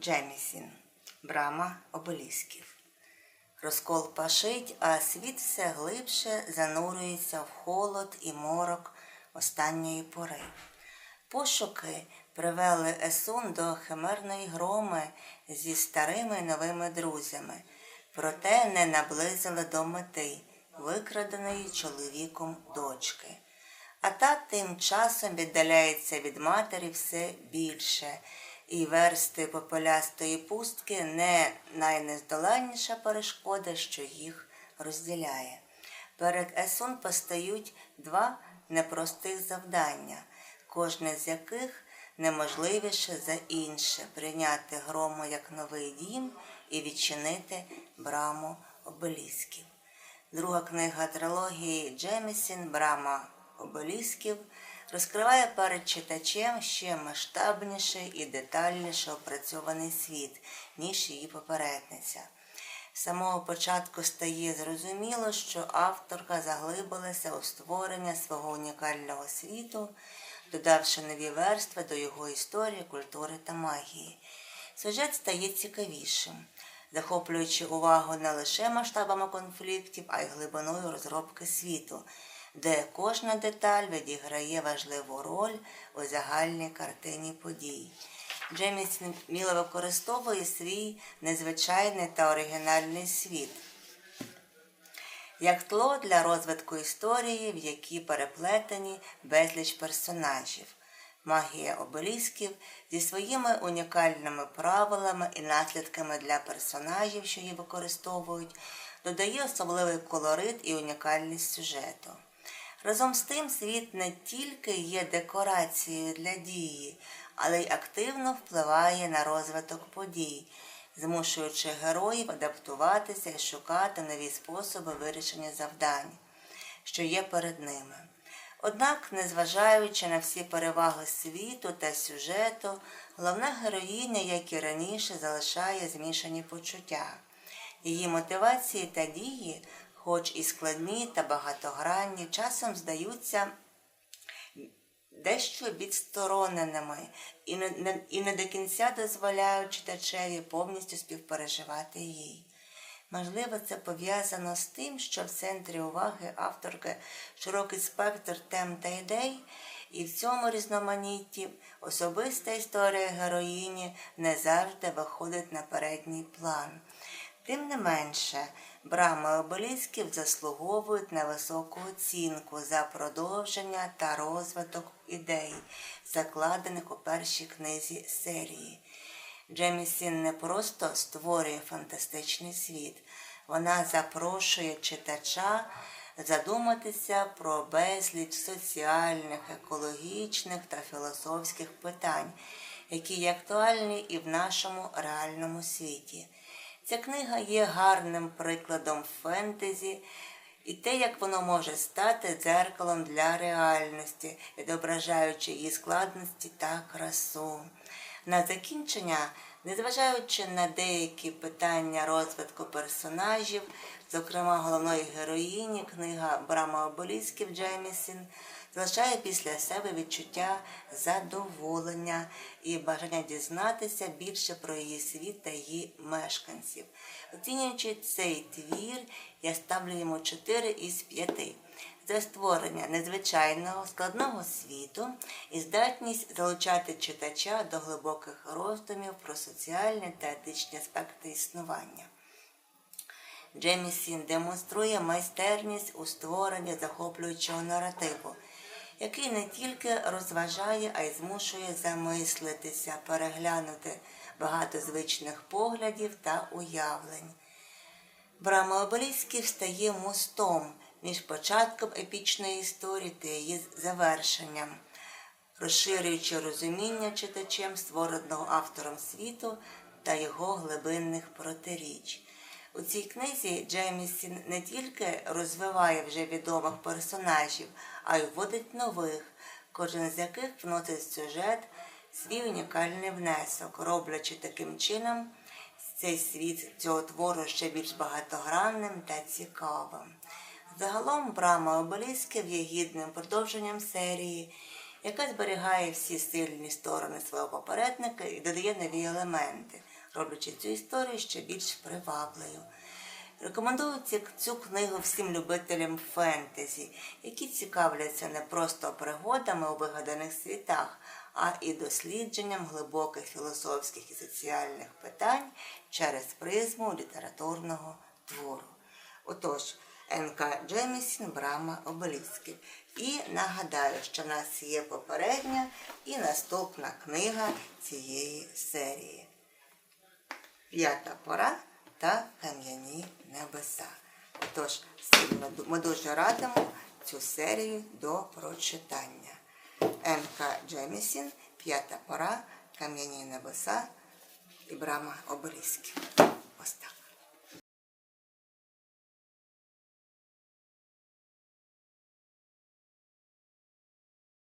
Джемісін, брама обелісків. Розкол пашить, а світ все глибше занурюється в холод і морок останньої пори. Пошуки привели Есун до химерної громи зі старими новими друзями, проте не наблизили до мети, викраденої чоловіком дочки. А та тим часом віддаляється від матері все більше, і версти попелястої пустки не найнездоланніша перешкода, що їх розділяє. Перед Есун постають два непростих завдання, кожне з яких неможливіше за інше прийняти грому як новий дім і відчинити браму обелісків. Друга книга трилогії Джемісін Брама обелісків розкриває перед читачем ще масштабніший і детальніше опрацьований світ, ніж її попередниця. З самого початку стає зрозуміло, що авторка заглибилася у створення свого унікального світу, додавши нові верстви до його історії, культури та магії. Сюжет стає цікавішим, захоплюючи увагу не лише масштабами конфліктів, а й глибиною розробки світу, де кожна деталь відіграє важливу роль у загальній картині подій. Джеміс вміло використовує свій незвичайний та оригінальний світ як тло для розвитку історії, в якій переплетені безліч персонажів. Магія обелісків зі своїми унікальними правилами і наслідками для персонажів, що її використовують, додає особливий колорит і унікальність сюжету. Разом з тим, світ не тільки є декорацією для дії, але й активно впливає на розвиток подій, змушуючи героїв адаптуватися і шукати нові способи вирішення завдань, що є перед ними. Однак, незважаючи на всі переваги світу та сюжету, головна героїня, як і раніше, залишає змішані почуття. Її мотивації та дії, хоч і складні та багатогранні, часом здаються дещо відстороненими і не, не, і не до кінця дозволяють читачеві повністю співпереживати їй. Можливо, це пов'язано з тим, що в центрі уваги авторки широкий спектр тем та ідей, і в цьому різноманітті особиста історія героїні не завжди виходить на передній план. Тим не менше, брами обелісків заслуговують на високу оцінку за продовження та розвиток ідей, закладених у першій книзі серії. Джемісін не просто створює фантастичний світ, вона запрошує читача задуматися про безліч соціальних, екологічних та філософських питань, які є актуальні і в нашому реальному світі. Ця книга є гарним прикладом фентезі і те, як воно може стати дзеркалом для реальності, відображаючи її складності та красу. На закінчення, незважаючи на деякі питання розвитку персонажів, зокрема головної героїні, книга Брама Оболісків Джемісін, залишає після себе відчуття задоволення і бажання дізнатися більше про її світ та її мешканців. Оцінюючи цей твір, я ставлю йому 4 із 5. За створення незвичайного складного світу і здатність залучати читача до глибоких роздумів про соціальні та етичні аспекти існування. Джемісін демонструє майстерність у створенні захоплюючого наративу, який не тільки розважає, а й змушує замислитися, переглянути багато звичних поглядів та уявлень. Брамообеліський стає мостом між початком епічної історії та її завершенням, розширюючи розуміння читачем створеного автором світу та його глибинних протиріч. У цій книзі Джеймісін не тільки розвиває вже відомих персонажів, а й вводить нових, кожен з яких вносить сюжет свій унікальний внесок, роблячи таким чином цей світ цього твору ще більш багатогранним та цікавим. Загалом брама обелісків є гідним продовженням серії, яка зберігає всі сильні сторони свого попередника і додає нові елементи. Роблячи цю історію ще більш привабливою. Рекомендую цю книгу всім любителям фентезі, які цікавляться не просто пригодами у вигаданих світах, а і дослідженням глибоких філософських і соціальних питань через призму літературного твору. Отож, Н.К. Джемісін, Брама Обелісків. І нагадаю, що в нас є попередня і наступна книга цієї серії. П'ята пора та кам'яні небеса. Отож, ми дуже радимо цю серію до прочитання. М.К. Джемісін, П'ята пора, кам'яні небеса і Брама Обелісків. Ось так.